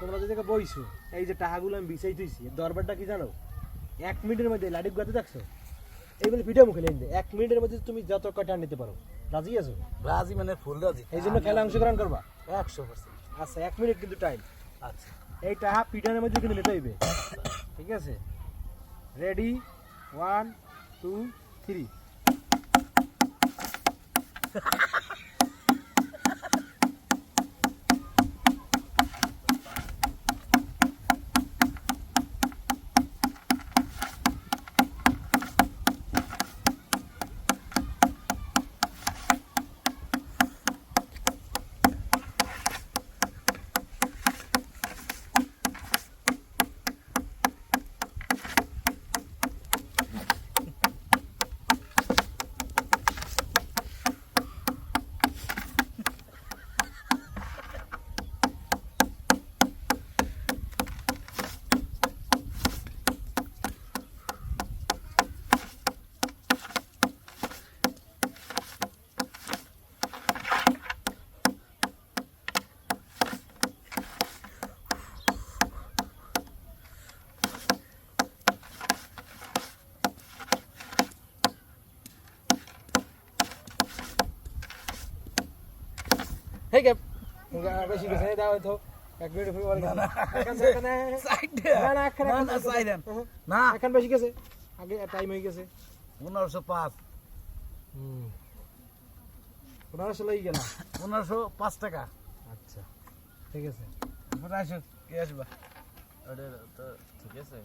তোমরা যে জায়গায় বইছো এই যে টাকাগুলো আমি বিছাই তুইছি দরবারটা কি জানো? এক মিনিটের মধ্যে লাডি গাতে দেখছ? এই বলে পিঠা মুখে লেন এক মিনিটের মধ্যে তুমি যত কটা নিতে পারো। রাজি আছো? রাজি মানে ফুল রাজি। এই জন্য খেলা অংশগ্রহণ করবা? একশো পার্সেন্ট। আচ্ছা এক মিনিট কিন্তু টাইম আচ্ছা। এই টাকা পিঠানের মধ্যে কিন্তু নিতে হইবে। ঠিক আছে? Ready one two three hey কে বেশি এই দাও তো এক মিনিট ফুল বলে এখানে এখানে না না এখানে না, সাইড। না এখন বেশি গেছে আগে টাইম হয়ে গেছে পনেরোশো পাঁচ হুম পনেরোশো লই গেলাম পনেরোশো পাঁচ টাকা আচ্ছা ঠিক আছে পনেরোশো কে আসবা ওটা তো ঠিক আছে